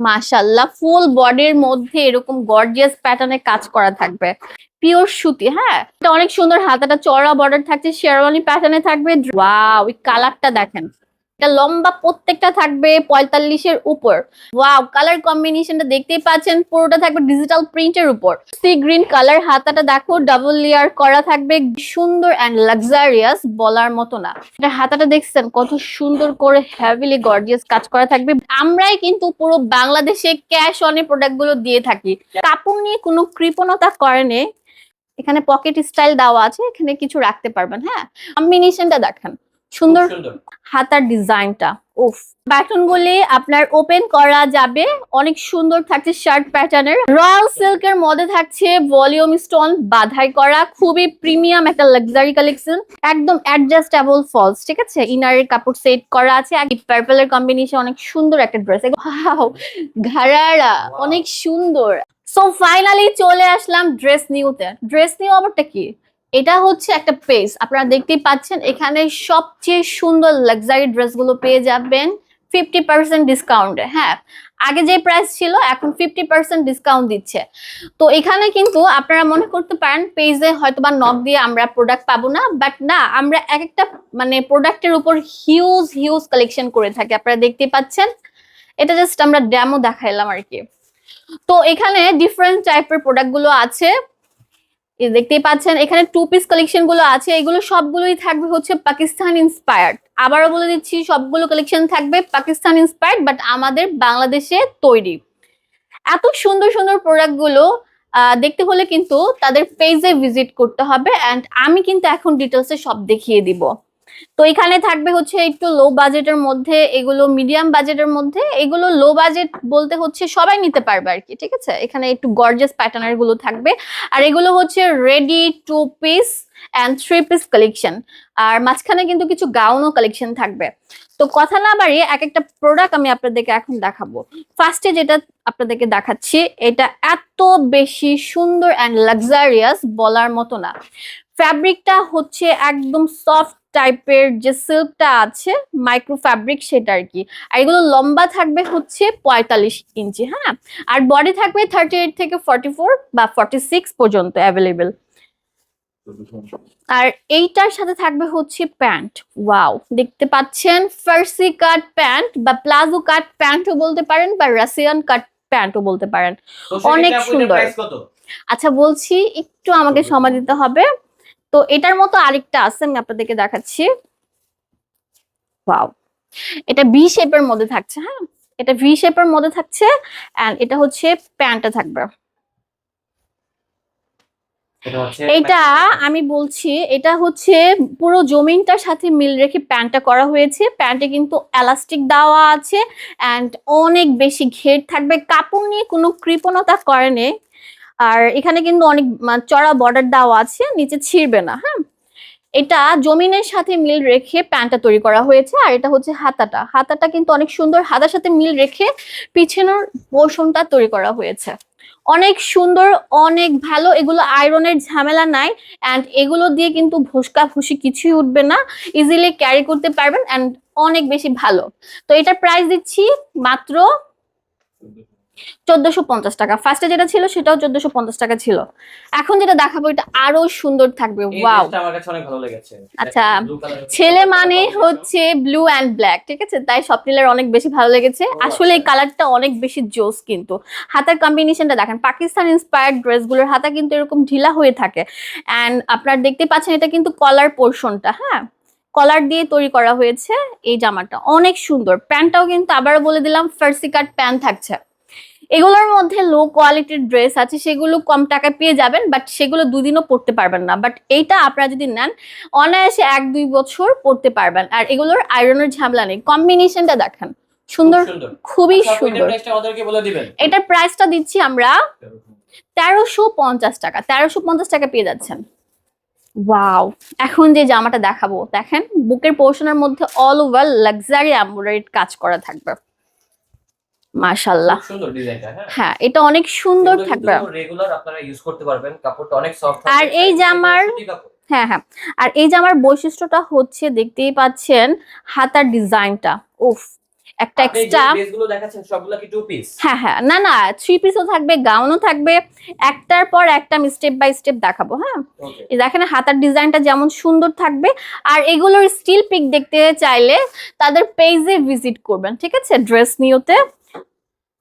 মাশাল্লাহ ফুল বডির মধ্যে এরকম গর্জিয়াস প্যাটার্নে কাজ করা থাকবে। পিওর সুতি হ্যাঁ? এটা অনেক সুন্দর, হাতাটা চড়া বর্ডার থাকছে, শেরওয়ানি প্যাটার্নে থাকবে। ওয়াও ওই কালারটা দেখেন। এটা লম্বা প্রত্যেকটা থাকবে পঁয়তাল্লিশের উপর। ওয়াও কালার কম্বিনেশনটা দেখতেই পাচ্ছেন, পুরোটা থাকবে ডিজিটাল প্রিন্টের উপর। সি গ্রিন কালার হাতাটা দেখো ডাবল লেয়ার করা থাকবে, সুন্দর অ্যান্ড লাক্সারিয়াস বলার মতো না। এটা হাতাটা দেখছেন, কত সুন্দর করে হেভিলি গর্জিয়াস কাজ করা থাকবে। আমরাই কিন্তু পুরো বাংলাদেশে ক্যাশ অনে প্রোডাক্টগুলো দিয়ে থাকি। কাপড় নিয়ে কোনো কৃপণতা করেনি। এখানে পকেট স্টাইল দেওয়া আছে, এখানে কিছু রাখতে পারবেন হ্যাঁ? কম্বিনেশনটা দেখেন। সুন্দর হাতার ডিজাইনটা উফ। প্যাটার্ন গুলি আপনার ওপেন করা যাবে অনেক সুন্দর থাকছে শার্ট প্যাটার্নের রয়্যাল সিল্কের মধ্যে থাকছে ভলিউম স্টোন বাধাই করা খুবই প্রিমিয়াম একটা লাক্সারি কালেকশন একদম অ্যাডজাস্টেবল ফলস ঠিক আছে? ইনারের কাপড় সেট করা আছে আর পার্পলের কম্বিনেশন অনেক সুন্দর একটা ড্রেস ঘাড়ারা অনেক সুন্দর। সো ফাইনালি চলে আসলাম ড্রেস নিউতে ড্রেস নিউ আবারটা কি? এটা হচ্ছে একটা পেজ আপনারা দেখতেই পাচ্ছেন, এখানে সবচেয়ে সুন্দর লাক্সারি ড্রেসগুলো পেয়ে যাবেন। ফিফটি পার্সেন্ট ডিসকাউন্টে হ্যাঁ। আগে যে প্রাইস ছিল, এখন ফিফটি পার্সেন্ট ডিসকাউন্ট দিচ্ছে। তো এখানে কিন্তু আপনারা মনে করতে পারেন পেজে হয়তো বা নক দিয়ে আমরা প্রোডাক্ট পাবো না বাট না, আমরা এক একটা মানে প্রোডাক্টের উপর হিউজ হিউজ কালেকশন করে থাকি। আপনারা দেখতে পাচ্ছেন। এটা জাস্ট আমরা ড্যামো দেখাইলাম আর কি। তো এখানে ডিফারেন্ট টাইপের প্রোডাক্টগুলো আছে। দেখতেই পাচ্ছেন, এখানে টু পিস কালেকশনগুলো আছে, এগুলো সবগুলোই থাকবে হচ্ছে পাকিস্তান ইন্সপায়ার্ড আবারও বলে দিচ্ছি, সবগুলো কালেকশন থাকবে পাকিস্তান ইন্সপায়ার্ড বাট আমাদের বাংলাদেশে তৈরি। এত সুন্দর সুন্দর প্রোডাক্টগুলো দেখতে হলে কিন্তু তাদের পেজে ভিজিট করতে হবে অ্যান্ড আমি কিন্তু এখন ডিটেলসে সব দেখিয়ে দিব। তো এখানে থাকবে হচ্ছে একটু লো বাজেটের মধ্যে, এগুলো মিডিয়াম বাজেটের মধ্যে, এগুলো লো বাজেট বলতে হচ্ছে সবাই নিতে পারবে আর কি, ঠিক আছে? এখানে একটু গর্জিয়াস প্যাটার্নেরগুলো থাকবে। আর এগুলো হচ্ছে ready two piece and three piece collection আর মাঝখানে কিন্তু কিছু গাউনও কালেকশন থাকবে। তো কথা না বাড়িয়ে এক একটা প্রোডাক্ট আমি আপনাদেরকে এখন দেখাবো। ফার্স্টে যেটা আপনাদেরকে দেখাচ্ছি, এটা এত বেশি সুন্দর অ্যান্ড লাক্সারিয়াস বলার মতো না। ফ্যাব্রিকটা হচ্ছে একদম সফট টাইপের যে সিল্কটা আছে মাইক্রো ফ্যাব্রিক সেটা আর কি। আর এগুলো লম্বা থাকবে হচ্ছে পঁয়তাল্লিশ ইঞ্চি হ্যাঁ? আর বডি থাকবে থার্টি এইট থেকে ফর্টি ফোর বা ফর্টি সিক্স পর্যন্ত অ্যাভেলেবেল আর এইটার সাথে থাকবে হচ্ছে প্যান্ট। ওয়াও দেখতে পাচ্ছেন ফার্সি কাট প্যান্ট বা প্লাজো কাট প্যান্টও বলতে পারেন বা রাশিয়ান কাট প্যান্টও বলতে পারেন। অনেক সুন্দর। আচ্ছা বলছি একটু আমাকে সময় দিতে হবে। তো এটার মতো আরেকটা আছে আমি আপনাদেরকে দেখাচ্ছি। ওয়াও এটা ভি শেপের মধ্যে থাকছে হ্যাঁ? এটা ভি শেপের মধ্যে থাকছে এন্ড এটা হচ্ছে প্যান্টটা থাকবে। এটা আমি বলছি এটা হচ্ছে পুরো জমিনটার সাথে মিল রেখে প্যান্টটা করা হয়েছে। প্যান্টে কিন্তু এলাস্টিক দেওয়া আছে অ্যান্ড অনেক বেশি ঘের থাকবে। কাপড় নিয়ে কোনো কৃপণতা করেনি আর এখানে কিন্তু অনেক চড়া বর্ডার দেওয়া আছে, নিচে ছিঁড়বে না হ্যাঁ? এটা জমিনের সাথে মিল রেখে প্যান্টটা তৈরি করা হয়েছে, আর এটা হচ্ছে হাতাটা। হাতাটা কিন্তু অনেক সুন্দর হাতার সাথে মিল রেখে পিছনের পোর্শনটা তৈরি করা হয়েছে। অনেক সুন্দর, অনেক ভালো, এগুলো আয়রনের ঝামেলা নাই অ্যান্ড এগুলো দিয়ে কিন্তু ভুসকা ভুসি কিছুই উঠবে না ইজিলি ক্যারি করতে পারবেন অ্যান্ড অনেক বেশি ভালো। তো এটা প্রাইস দিচ্ছি মাত্র চোদ্দশো পঞ্চাশ টাকা। ফার্স্টে যেটা ছিল সেটাও চোদ্দশো পঞ্চাশ টাকা ছিল। এখন যেটা দেখাবো এটা আরও সুন্দর থাকবে। ওয়াও আচ্ছা, ছেলে মানে হচ্ছে ব্লু অ্যান্ড ব্ল্যাক ঠিক আছে? তাই স্বপ্নিলের অনেক বেশি ভালো লেগেছে। আসলে এই আচ্ছা। কালারটা অনেক বেশি জোস কিন্তু। হাতার কম্বিনেশনটা দেখেন পাকিস্তান ইন্সপায়ার্ড ড্রেসগুলোর হাতা কিন্তু এরকম ঢিলা হয়ে থাকে। অ্যান্ড আপনার দেখতে পাচ্ছেন এটা কিন্তু কলার পোর্শনটা হ্যাঁ? কলার দিয়ে তৈরি করা হয়েছে এই জামাটা। অনেক সুন্দর। প্যান্টটাও কিন্তু আবারও বলে দিলাম ফার্সি কাট প্যান্ট থাকছে। এগুলোর মধ্যে লো কোয়ালিটির ড্রেস আছে সেগুলো কম টাকায় পেয়ে যাবেন বাট সেগুলো দুদিনও পরতে পারবেন না। বাট এইটা আপনারা যদি নেন অনায়াসে এক দুই বছর পরতে পারবেন। আর এগুলোর আয়রনের ঝামেলা নেই। কম্বিনেশনটা দেখেন। সুন্দর খুবই আচ্ছা, সুন্দর। এটার প্রাইসটা দিচ্ছি আমরা তেরোশো পঞ্চাশ টাকা। তেরোশো পঞ্চাশ টাকা পেয়ে যাচ্ছেন। ওয়াও এখন যে জামাটা দেখাবো দেখেন বুকের পোর্শনের মধ্যে অল ওভার লাক্সারি এমব্রয়ডারি কাজ করা থাকবে। মাশাল্লাহ খুব সুন্দর ডিজাইনটা হ্যাঁ। হ্যাঁ এটা অনেক সুন্দর থাকবে। রেগুলার আপনারা ইউজ করতে পারবেন কাপড়টা অনেক সফট আর এই জামার- হ্যাঁ হ্যাঁ। আর এই জামার বৈশিষ্ট্যটা হচ্ছে দেখতেই পাচ্ছেন হাতার ডিজাইনটা। উফ একটা এক্সট্রা ড্রেসগুলো দেখাচ্ছেন সবগুলো কি টু পিস হ্যাঁ হ্যাঁ। না না থ্রি পিসও থাকবে গাউনও থাকবে। একটার পর একটা আমি স্টেপ বাই স্টেপ দেখাবো হ্যাঁ। দেখেন হাতার ডিজাইনটা যেমন সুন্দর থাকবে। আর এগুলোর স্টিল পিক দেখতে চাইলে তাদের পেজে ভিজিট করবেন ঠিক আছে? ড্রেস নিওতে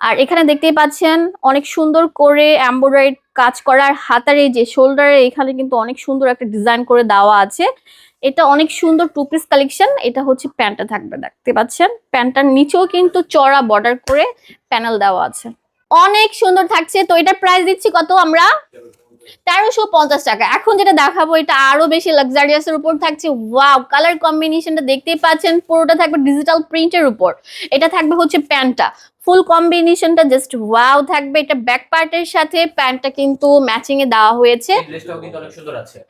আর এখানে দেখতেই পাচ্ছেন অনেক সুন্দর করে এমব্রয়ডারি কাজ করার হাতার এই যে শোল্ডারে এখানে কিন্তু অনেক সুন্দর একটা ডিজাইন করে দেওয়া আছে। এটা অনেক সুন্দর টু পিস কালেকশন এটা হচ্ছে প্যান্টটা থাকবে, দেখতে পাচ্ছেন? প্যান্টটার নিচেও কিন্তু চড়া বর্ডার করে প্যানেল দেওয়া আছে। অনেক সুন্দর থাকছে, তো এটা প্রাইস দিচ্ছি কত আমরা? তেরোশো পঞ্চাশ টাকা। এখন যেটা দেখাবো এটা আরও বেশি লাক্সারিয়াস এর উপর থাকছে। ওয়াও কালার কম্বিনেশনটা দেখতেই পাচ্ছেন পুরোটা থাকবে ডিজিটাল প্রিন্টের উপর। এটা থাকবে হচ্ছে প্যান্টটা। ফুল কম্বিনেশনটা জাস্ট ওয়াও থাকবে। এটা ব্যাক পার্টের সাথে প্যান্টটা কিন্তু ম্যাচিং এ দেওয়া হয়েছে।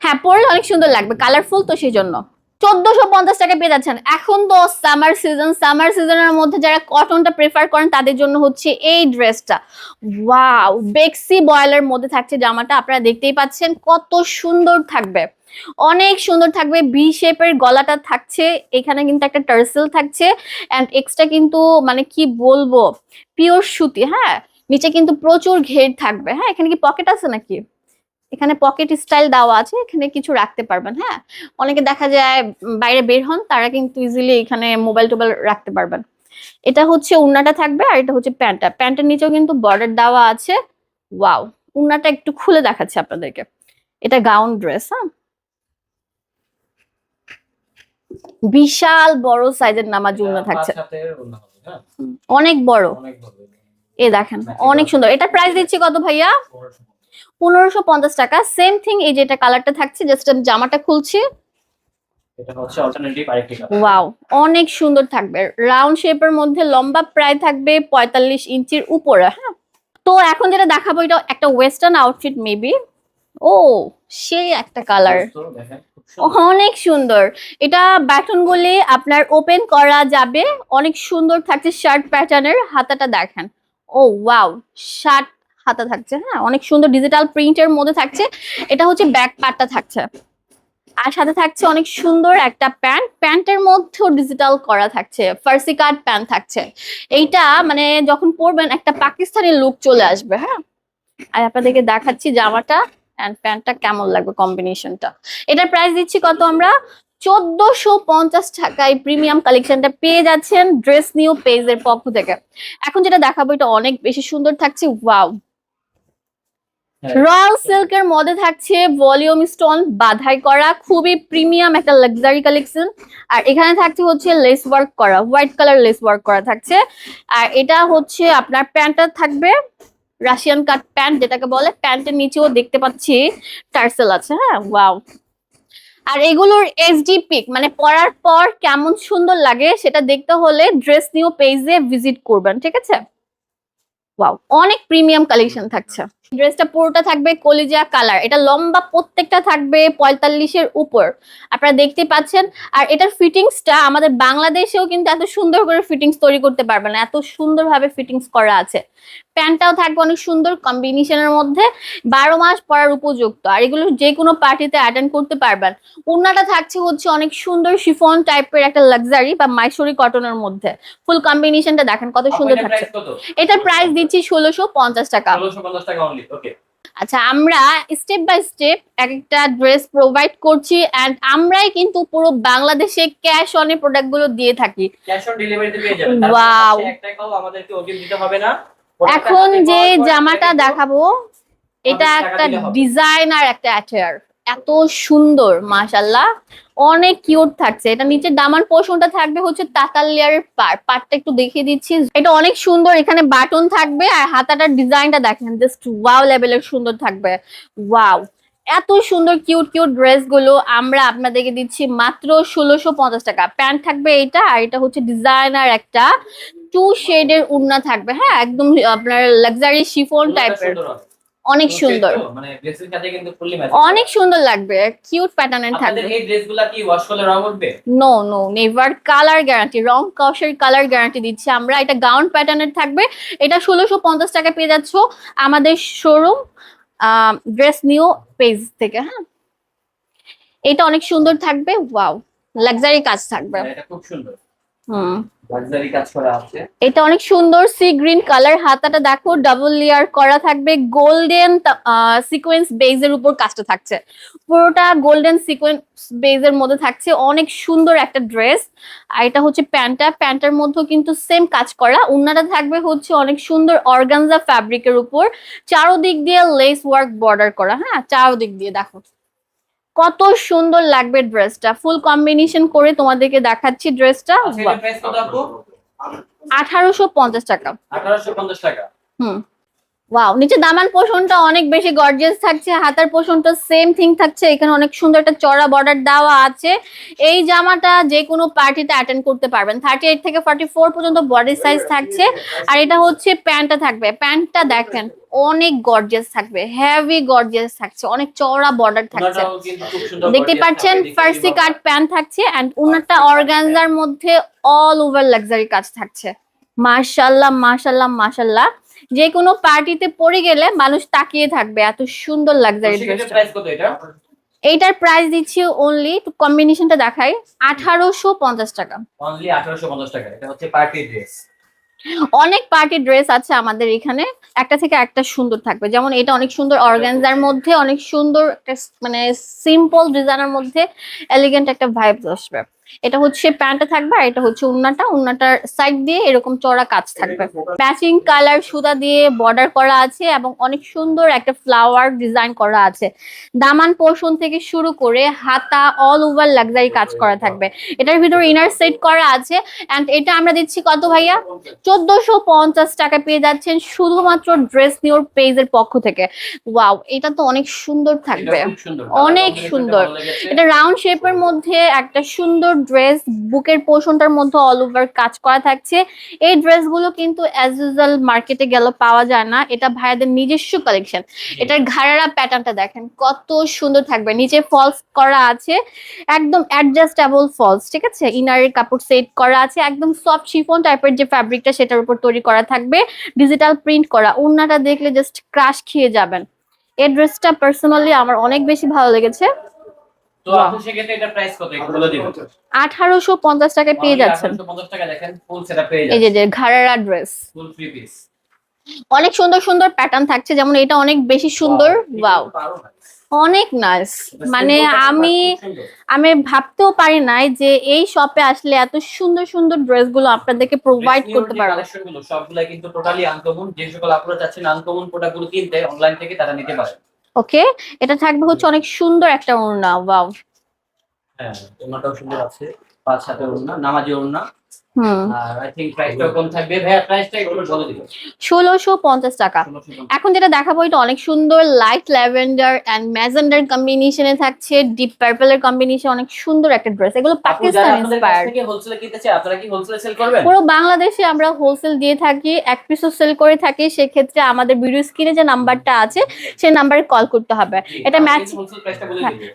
হ্যাঁ পরলে অনেক সুন্দর লাগবে কালারফুল তো সেই জন্য। চোদ্দশো পঞ্চাশ টাকা পেয়ে যাচ্ছেন। এখন তো সামার সিজন সামার সিজনের মধ্যে যারা কটনটা প্রেফার করেন, তাদের জন্য হচ্ছে এই ড্রেসটা ওয়াও বেক্সি বয়েলের মধ্যে থাকছে জামাটা, আপনারা দেখতেই পাচ্ছেন কত সুন্দর থাকবে। অনেক সুন্দর থাকবে বি শেপের গলাটা থাকছে, এখানে কিন্তু একটা টার্সেল থাকছে অ্যান্ড এক্সট্রা কিন্তু মানে কি বলব পিওর সুতি হ্যাঁ? নিচে কিন্তু প্রচুর ঘের থাকবে হ্যাঁ? এখানে কি পকেট আছে নাকি? এখানে পকেট স্টাইল দেওয়া আছে এখানে কিছু রাখতে পারবেন হ্যাঁ? অনেকে দেখা যায় বাইরে বের হন তারা কিন্তু ইজিলি এখানে মোবাইল টোবাইল রাখতে পারবেন। এটা হচ্ছে উন্নাটা থাকবে আর এটা হচ্ছে প্যান্টটা। প্যান্টের নিচেও কিন্তু বর্ডার দেওয়া আছে। ওয়াও উন্নাটা একটু খুলে দেখাচ্ছে আপনাদেরকে। এটা গাউন ড্রেস হ্যাঁ? বিশাল বড় সাইজের নামাজ উন্না থাকছে। হ্যাঁ? অনেক বড়। অনেক বড়। এ দেখেন অনেক সুন্দর। এটা প্রাইস দিচ্ছি কত ভাইয়া? পনেরোশো পঞ্চাশ টাকা। সেম থিং এই যে এটা কালারটা থাকছে জাস্ট আমি জামাটা খুলছি। ওয়াও অনেক সুন্দর থাকবে। রাউন্ড শেপের মধ্যে লম্বা প্রায় থাকবে পঁয়তাল্লিশ ইঞ্চির উপরে হ্যাঁ? তো এখন যেটা দেখাবো এটা একটা ওয়েস্টার্ন আউটফিট মেবি ও সেই একটা কালার অনেক সুন্দর। এটা ব্যাটনগুলি আপনার ওপেন করা যাবে। অনেক সুন্দর থাকছে শার্ট প্যাটার্নের হাতাটা দেখেন। ও ওয়াও শার্ট হাতা থাকছে হ্যাঁ? অনেক সুন্দর ডিজিটাল প্রিন্টের মধ্যে থাকছে। এটা হচ্ছে ব্যাক পার্টটা থাকছে। আর সাথে থাকছে অনেক সুন্দর একটা প্যান্ট প্যান্টের মধ্যেও ডিজিটাল করা থাকছে। ফার্সি কার্ড প্যান্ট থাকছে। এইটা মানে যখন পরবেন, একটা পাকিস্তানি লুক চলে আসবে হ্যাঁ? আর আপনাদেরকে দেখাচ্ছি জামাটা অ্যান্ড প্যান্টটা কেমন লাগবে কম্বিনেশনটা এটার প্রাইস দিচ্ছি কত আমরা? চোদ্দশো পঞ্চাশ টাকায় প্রিমিয়াম কালেকশনটা পেয়ে যাচ্ছেন ড্রেস নিউ পেজের পক্ষ থেকে। এখন যেটা দেখাবো, এটা অনেক বেশি সুন্দর থাকছে। ওয়াও। রয়্যাল সিল্কের মধ্যে থাকছে ভলিউম স্টোন বাধাই করা, খুবই প্রিমিয়াম একটা লাক্সারি কালেকশন আর এখানে থাকছে হচ্ছে লেস ওয়ার্ক করা হোয়াইট কালার লেস ওয়ার্ক করা থাকছে। আর এটা হচ্ছে আপনার প্যান্টটা থাকবে রাশিয়ান কাট প্যান্ট যেটাকে বলে, প্যান্টের নিচেও দেখতে পাচ্ছি টার্সেল আছে হ্যাঁ ওয়াও আর এগুলোর এইচডি পিক মানে পরার পর কেমন সুন্দর লাগে সেটা দেখতে হলে ড্রেস নিউ পেজে ভিজিট করবেন, ঠিক আছে? ওয়াও অনেক প্রিমিয়াম কালেকশন থাকছে। ড্রেসটা পুরোটা থাকবে কলিজা কালার এটা লম্বা প্রত্যেকটা থাকবে পঁয়তাল্লিশের উপর। আপনারা দেখতে পাচ্ছেন আর এটার ফিটিংসটা আমাদের বাংলাদেশেও কিন্তু এত সুন্দর করে ফিটিংস তৈরি করতে পারবে না। এত সুন্দরভাবে ফিটিংস করা আছে। প্যান্টটাও থাকবে অনেক সুন্দর কম্বিনেশনের মধ্যে বারো মাস পরার উপযুক্ত। আর এগুলো যে কোনো পার্টিতে অ্যাটেন্ড করতে পারবেন। ওড়নাটা থাকছে হচ্ছে অনেক সুন্দর শিফন টাইপের একটা লাক্সারি বা মাইসুরি কটনের মধ্যে। ফুল কম্বিনেশনটা দেখেন কত সুন্দর থাকছে। এটার প্রাইস দিচ্ছি ষোলোশো পঞ্চাশ টাকা। অনলি ওকে আচ্ছা আমরা স্টেপ বাই স্টেপ এক একটা ড্রেস প্রোভাইড করছি এন্ড আমরাই কিন্তু পুরো বাংলাদেশে ক্যাশ অনে প্রোডাক্টগুলো দিয়ে থাকি। ক্যাশ অন ডেলিভারিতে পেয়ে যাবেন ওয়াও এক টাকাও আমাদেরকে অগ্রিম দিতে হবে না। এখন যে জামাটা দেখাবো এটা একটা ডিজাইন আর একটা অ্যাটায়ার এত সুন্দর মাশাল্লাহ অনেক কিউট থাকছে। এটা নিচে দামান পোর্শনটা থাকবে হচ্ছে তাতাল লেয়ারের পার পার্টটা একটু দেখিয়ে দিচ্ছি। এটা অনেক সুন্দর। এখানে বাটন থাকবে আর হাতাটার ডিজাইনটা দেখেন। জাস্ট ওয়াও লেভেলের সুন্দর থাকবে। ওয়াও এত সুন্দর কিউট কিউট ড্রেসগুলো আমরা আপনাদেরকে দিচ্ছি মাত্র ষোলোশো পঞ্চাশ টাকা। প্যান্ট থাকবে এটা আর এটা হচ্ছে ডিজাইনার একটা টু শেডের উড়না থাকবে। হ্যাঁ একদম আপনার লাক্সারি শিফন টাইপের। অনেক সুন্দর। মানে ড্রেসের সাথে কিন্তু ফুললি ম্যাচ অনেক সুন্দর লাগবে কিউট প্যাটার্নের থাকবে। এই ড্রেসগুলা কি ওয়াশ করলে রং উঠবে? No no never colour guarantee রং কষের কালার গ্যারান্টি দিচ্ছি আমরা। এটা গাউন প্যাটার্নের থাকবে। এটা ষোলোশো পঞ্চাশ টাকা পেয়ে যাচ্ছ আমাদের শোরুম ড্রেস নিউ পেজ থেকে হ্যাঁ? এটা অনেক সুন্দর থাকবে ওয়াও লাক্সারি কাজ থাকবে। এটা খুব সুন্দর। এটা অনেক সুন্দর সি গ্রিন কালার হাতাটা দেখো ডাবল লেয়ার করা থাকবে গোল্ডেন সিকোয়েন্স বেজের উপর কাজটা থাকছে। পুরোটা গোল্ডেন সিকোয়েন্স বেজের মধ্যে থাকছে অনেক সুন্দর একটা ড্রেস আর এটা হচ্ছে প্যান্টটা প্যান্টের মধ্যেও কিন্তু সেম কাজ করা। উন্নাটা থাকবে হচ্ছে অনেক সুন্দর অর্গানজা ফ্যাব্রিকের উপর। চারোদিক দিয়ে লেস ওয়ার্ক বর্ডার করা হ্যাঁ? চারোদিক দিয়ে দেখো। কত সুন্দর লাগবে ড্রেসটা। ফুল কম্বিনেশন করে তোমাদেরকে দেখাচ্ছি ড্রেসটা। আঠারোশো পঞ্চাশ টাকা। আঠারোশো পঞ্চাশ টাকা 1850 টাকা। হুম। ওয়াও নিচে দামান পোষণটা অনেক বেশি গর্জিয়াস থাকছে হাতার পোষণটা সেম থিং থাকছে এখানে অনেক সুন্দর একটা চড়া বর্ডার দেওয়া আছে। এই জামাটা যে কোনো পার্টিতে অ্যাটেন্ড করতে পারবেন। থার্টি এইট থেকে ফর্টি ফোর পর্যন্ত বডি সাইজ থাকছে আর এটা হচ্ছে প্যান্টটা থাকবে। প্যান্টটা দেখেন অনেক গর্জিয়াস থাকবে হেভি গর্জিয়াস থাকছে অনেক চওড়া বর্ডার থাকছে। দেখতে পাচ্ছেন ফার্সি কাট প্যান্ট থাকছে এন্ড উনারটা অর্গানজার মধ্যে অল ওভার লাক্সারি কাজ থাকছে। মাশাল্লাহ মাশাল্লাহ মাশাল্লাহ। যে কোনো পার্টিতে পরে গেলে মানুষ তাকিয়ে থাকবে এত সুন্দর লাক্সারি ড্রেসটা প্রাইস কত এটা? এইটার প্রাইস দিচ্ছি অনলি কম্বিনেশনটা দেখাই আঠারোশো পঞ্চাশ টাকা। অনলি 1850 টাকা এটা হচ্ছে পার্টি ড্রেস অনেক পার্টি ড্রেস আছে আমাদের এখানে একটা থেকে একটা সুন্দর থাকবে। যেমন এটা অনেক সুন্দর অর্গানজার মধ্যে অনেক সুন্দর একটা মানে সিম্পল ডিজাইনের মধ্যে এলিগেন্ট একটা ভাইব আসবে। এটা হচ্ছে প্যান্টটা থাকবে আর এটা হচ্ছে উন্নাটা। উন্নাটার সাইড দিয়ে এরকম চড়া কাজ থাকবে। ম্যাচিং কালার সুতা দিয়ে বর্ডার করা আছে এবং অনেক সুন্দর একটা ফ্লাওয়ার ডিজাইন করা আছে। দামান পোর্শন থেকে শুরু করে হাতা অল ওভার লাক্সারি কাজ করা থাকবে। এটার ভিতরে ইনার সেট করা আছে। এন্ড এটা আমরা দিচ্ছি কত ভাইয়া? চোদ্দশো পঞ্চাশ টাকা পেয়ে যাচ্ছেন শুধুমাত্র ড্রেস নিওর পেজের পক্ষ থেকে। ওয়াও এটা তো অনেক সুন্দর থাকবে। অনেক সুন্দর। এটা রাউন্ড শেপের মধ্যে একটা সুন্দর ড্রেস বুকের পোর্শনটার মধ্যে অল ওভার কাজ করা থাকছে। এই ড্রেসগুলো কিন্তু অ্যাজ ইউজুয়াল মার্কেটে গেলে পাওয়া যায় না। এটা ভাইয়াদের নিজস্ব কালেকশন এটার ঘাড়ারা প্যাটার্নটা দেখেন কত সুন্দর থাকবে। নিচে ফলস করা আছে একদম অ্যাডজাস্টেবল ফলস ঠিক আছে? ইনারের কাপড় সেট করা আছে একদম সফট শিফন টাইপের যে ফ্যাব্রিকটা সেটার উপর তৈরি করা থাকবে। ডিজিটাল প্রিন্ট করা। ওড়নাটা দেখলে জাস্ট ক্রাশ খেয়ে যাবেন। এই ড্রেসটা পার্সোনালি আমার অনেক বেশি ভালো লেগেছে। তো আপনি সেক্ষেত্রে এটা প্রাইস কত একটু বলে দিবেন? আঠারোশো পঞ্চাশ টাকায় পেয়ে যাচ্ছেন। 1850 টাকা দেখেন ফুল সেটআপ পেয়ে এই যে যে ঘাড়ারা ড্রেস ফুল থ্রি পিস অনেক সুন্দর সুন্দর প্যাটার্ন থাকছে যেমন এটা অনেক বেশি সুন্দর। ওয়াও অনেক নাইস মানে আমি আমি ভাবতেও পারি নাই যে এই শপে আসলে এত সুন্দর সুন্দর ড্রেসগুলো আপনাদেরকে প্রোভাইড করতে পারব। গুলো সবগুলা কিন্তু টোটালি আনকমন যে সকল আপনারা চাচ্ছেন আনকমন প্রোডাক্টগুলো কিনতে অনলাইন থেকে তারা নিতে পারেন ওকে? এটা থাকবে হচ্ছে অনেক সুন্দর একটা ওড়না ওয়াও। হ্যাঁ ওড়নাটাও সুন্দর আছে। পাঁচ সাথে ওড়না নামাজি ওড়না। ষোলোশো পঞ্চাশ টাকা। এখন যেটা দেখাবো এটা অনেক সুন্দর লাইট ল্যাভেন্ডার এন্ড ম্যাজেন্ডার কম্বিনেশনে থাকছে। ডিপ পার্পলের কম্বিনেশন অনেক সুন্দর একটা ড্রেস এগুলো পাকিস্তান ইন্সপায়ার্ড পুরো বাংলাদেশে আমরা হোলসেল দিয়ে থাকি এক পিসও সেল করে থাকি। সেক্ষেত্রে আমাদের ভিডিও স্ক্রিনে যে নাম্বারটা আছে সেই নাম্বারে কল করতে হবে। এটা ম্যাচ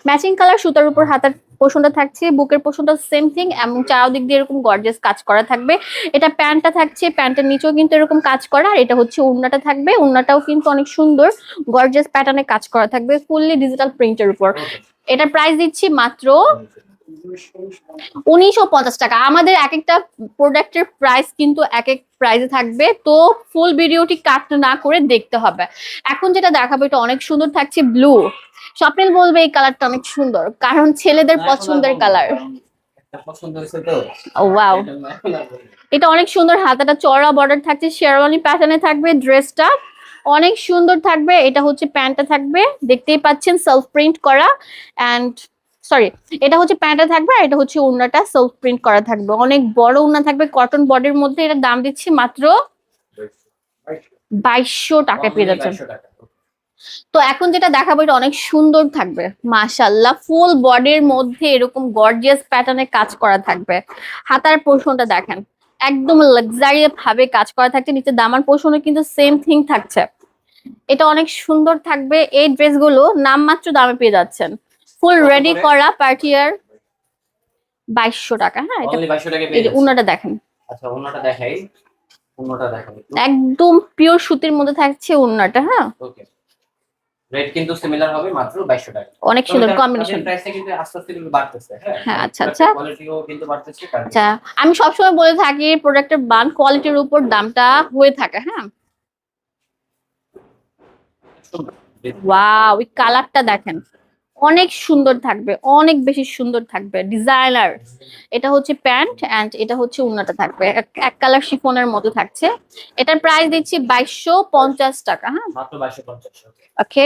ম্যাচিং কালার সুতার উপর হাতার পোষণটা থাকছে বুকের পোষণটা সেম থিং এবং চারদিক দিয়ে এরকম গর্জেস কাজ করা থাকবে। এটা প্যান্টটা থাকছে প্যান্টের নিচেও কিন্তু এরকম কাজ করা। আর এটা হচ্ছে উন্নাটা থাকবে। উন্নাটাও কিন্তু অনেক সুন্দর গর্জেস প্যাটার্নে কাজ করা থাকবে ফুললি ডিজিটাল প্রিন্টের উপর। এটার প্রাইস দিচ্ছি মাত্র উনিশশো পঞ্চাশ টাকা। আমাদের এক একটা প্রোডাক্টের প্রাইস কিন্তু এক এক প্রাইসে থাকবে। তো ফুল ভিডিওটি কাট না করে দেখতে হবে। এখন যেটা দেখাবো এটা অনেক সুন্দর থাকছে ব্লু স্বপ্নিল বলবে এই কালারটা অনেক সুন্দর কারণ ছেলেদের পছন্দের কালার ওয়াও এটা অনেক সুন্দর হাতাটা চড়া বর্ডার থাকছে শেরওয়ানি প্যাটার্নে থাকবে ড্রেসটা অনেক সুন্দর থাকবে এটা হচ্ছে প্যান্টটা থাকবে দেখতেই পাচ্ছেন সেলফ প্রিন্ট করা অ্যান্ড সরি এটা হচ্ছে প্যান্টটা থাকবে আর এটা হচ্ছে ওড়নাটা সেলফ প্রিন্ট করা থাকবে অনেক বড় ওড়না থাকবে কটন বডির মধ্যে এটার দাম দিচ্ছি মাত্র বাইশশো টাকা পেয়ে যাচ্ছেন। 2200 টাকা। তো এখন যেটা দেখাবো এটা অনেক সুন্দর থাকবে মাশাল্লাহ ফুল বডির মধ্যে এরকম গর্জিয়াস প্যাটার্নে কাজ করা থাকবে। হাতার পোর্শনটা দেখেন একদম লাক্সারি ভাবে কাজ করা থাকছে। নিচে দামার পোর্শনে কিন্তু সেম থিং থাকছে। এটা অনেক সুন্দর থাকবে। এই ড্রেসগুলো নামমাত্র দামে পেয়ে যাচ্ছেন। ফুল রেডি করে? পার্টিয়ার বাইশশো টাকা। হ্যাঁ এটা Only 2200 টাকা এই পেয়ে যে যাচ্ছে। উন্নাটা দেখেন। আচ্ছা দেখাই। দেখাই। একদম পিওর সুতির মধ্যে থাকছে উন্নাটা হ্যাঁ। ওকে রেট কিন্তু সিমিলার হবে মাত্র বাইশশো টাকা। অনেক সুন্দর কম্বিনেশন প্রাইসটা কিন্তু আস্তে আস্তে কিন্তু বাড়তেছে হ্যাঁ? হ্যাঁ, আচ্ছা, আচ্ছা। কোয়ালিটিও কিন্তু বাড়তেছে আচ্ছা আমি সবসময় বলে থাকি প্রোডাক্টের বান কোয়ালিটির উপর দামটা হয়ে থাকে হ্যাঁ? ওয়াও ওই কালারটা দেখেন। অনেক সুন্দর থাকবে অনেক বেশি সুন্দর থাকবে। ডিজাইনার এটা হচ্ছে প্যান্ট অ্যান্ড এটা হচ্ছে উন্নাটা থাকবে। এক- এক কালার শিফনের মতো থাকছে। এটার প্রাইস দিচ্ছি বাইশশো পঞ্চাশ টাকা হ্যাঁ? মাত্র বাইশশো পঞ্চাশ ওকে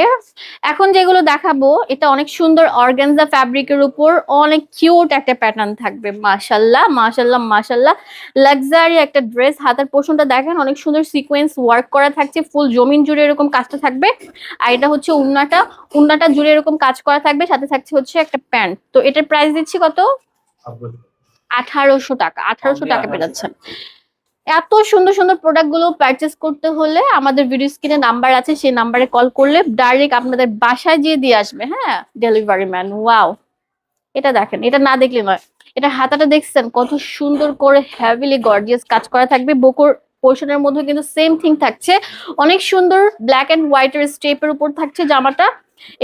এখন যেগুলো দেখাবো এটা অনেক সুন্দর অর্গানজা ফ্যাব্রিকের উপর অনেক কিউট একটা প্যাটার্ন থাকবে মাশাল্লাহ মাশাল্লাহ মাশাল্লাহ। লাক্সারি একটা ড্রেস হাতের পোষণটা দেখেন অনেক সুন্দর সিকোয়েন্স ওয়ার্ক করা থাকছে ফুল জমিন জুড়ে এরকম কাজটা থাকবে। আর এটা হচ্ছে উন্নাটা উন্নাটা জুড়ে এরকম কাজ করা থাকবে সাথে থাকছে হচ্ছে একটা প্যান্ট তো এটার প্রাইস দিচ্ছি কত? আঠারোশো। টাকা আঠারোশো টাকা পেয়ে যাচ্ছেন। এত সুন্দর সুন্দর প্রোডাক্টগুলো পারচেস করতে হলে আমাদের ভিডিও স্ক্রিনে নাম্বার আছে, সেই নাম্বারে কল করলে ডাইরেক্ট আপনাদের বাসায় গিয়ে দিয়ে আসবে হ্যাঁ? ডেলিভারি ম্যান ওয়াও এটা দেখেন, এটা না দেখলে নয়। এটা হাতাটা দেখছেন, কত সুন্দর করে হ্যাভিলি গর্জিয়াস কাজ করা থাকবে। বকুর পোর্শনের মধ্যে কিন্তু সেম থিং থাকছে। অনেক সুন্দর ব্ল্যাক এন্ড হোয়াইটের স্টেপের উপর থাকছে জামাটা।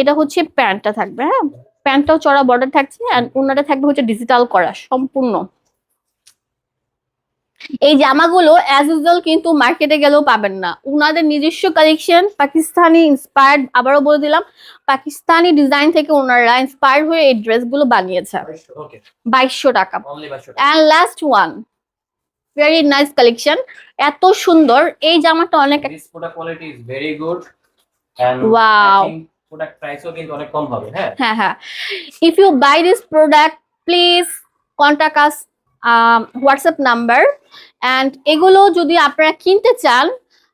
এটা হচ্ছে প্যান্টটা থাকবে হ্যাঁ? প্যান্টটাও চড়া বর্ডার থাকছে অ্যান্ড ওনাটা থাকবে হচ্ছে ডিজিটাল করা, সম্পূর্ণ। এই জামাগুলো অ্যাজ ইউজুয়াল কিন্তু মার্কেটে গেলেও পাবেন না। উনাদের নিজস্ব কালেকশন পাকিস্তানি ইন্সপায়ার্ড আবারও বলে দিলাম পাকিস্তানি ডিজাইন থেকে ওনারা ইন্সপায়ার হয়ে এই ড্রেসগুলো বানিয়েছে। বাইশশো টাকা। And last one very nice collection এত সুন্দর। এই জামাটা অনেক quality is very good Wow. Product প্রাইসও কিন্তু অনেক কম হবে হ্যাঁ? হ্যাঁ হ্যাঁ। If you buy this product please contact us WhatsApp number and এগুলো যদি আপনারা কিনতে চান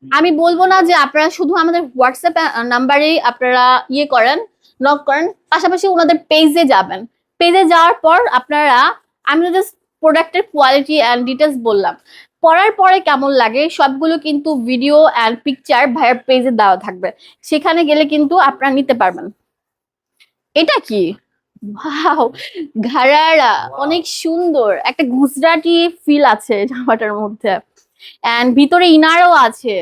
আমি বলব না যে আপনারা শুধু আমাদের হোয়াটসঅ্যাপ নাম্বারেই আপনারা ইয়ে করেন নক করেন পাশাপাশি ওনাদের পেজে যাবেন। পেজে যাওয়ার পর আপনারা আমি জাস্ট প্রোডাক্টের কোয়ালিটি অ্যান্ড ডিটেলস বললাম। পড়ার পরে কেমন লাগে সবগুলো কিন্তু ভিডিও অ্যান্ড পিকচার ভাইয়ের পেজে দেওয়া থাকবে। সেখানে গেলে কিন্তু আপনারা নিতে পারবেন। এটা কি? ওয়াও ঘাড়ারা অনেক সুন্দর। একটা গুজরাটি ফিল আছে জামাটার মধ্যে। এন্ড ভিতরে ইনারও আছে।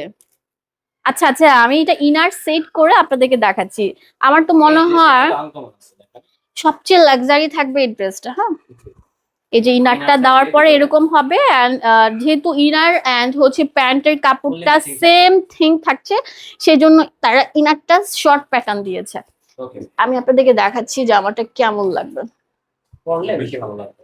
আচ্ছা আচ্ছা আমি এটা ইনার সেট করে আপনাদেরকে দেখাচ্ছি। আমার তো মনে হয় সবচেয়ে লাক্সারি থাকবে এই ড্রেসটা হ্যাঁ? এই যে ইনারটা দেওয়ার পরে এরকম হবে যেহেতু ইনার অ্যান্ড হচ্ছে প্যান্টের কাপড়টা সেম থিং থাকছে সেই জন্য তারা ইনারটা শর্ট প্যাটার্ন দিয়েছে। আমি আপনাদেরকে দেখাচ্ছি জামাটা কেমন লাগবে। পড়লে বেশি ভালো লাগবে।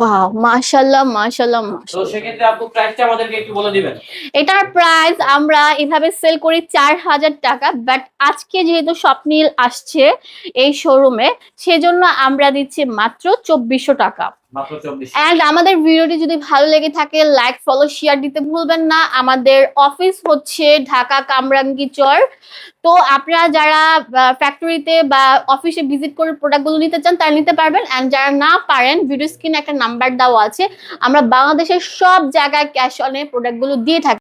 ওয়াও মাশাল্লাহ মাশাল্লাহ তো সেক্ষেত্রে আপু প্রাইসটা আমাদেরকে একটু বলে দিবেন। এটার প্রাইস আমরা এভাবে সেল করি চার হাজার টাকা বাট আজকে যেহেতু স্বপ্নীল আসছে এই শোরুমে সেজন্য আমরা দিচ্ছি মাত্র চব্বিশশো টাকা। আমাদের ভিডিওটি যদি ভালো লেগে থাকে লাইক ফলো শেয়ার দিতে ভুলবেন না। আমাদের অফিস হচ্ছে ঢাকা কামরাঙ্গি চর। তো আপনারা যারা ফ্যাক্টরিতে বা অফিসে ভিজিট করে প্রোডাক্টগুলো নিতে চান, তারা নিতে পারবেন। অ্যান্ড যারা না পারেন ভিডিও স্ক্রিনে একটা নাম্বার দেওয়া আছে। আমরা বাংলাদেশের সব জায়গায় ক্যাশ অনে প্রোডাক্টগুলো দিয়ে থাকি।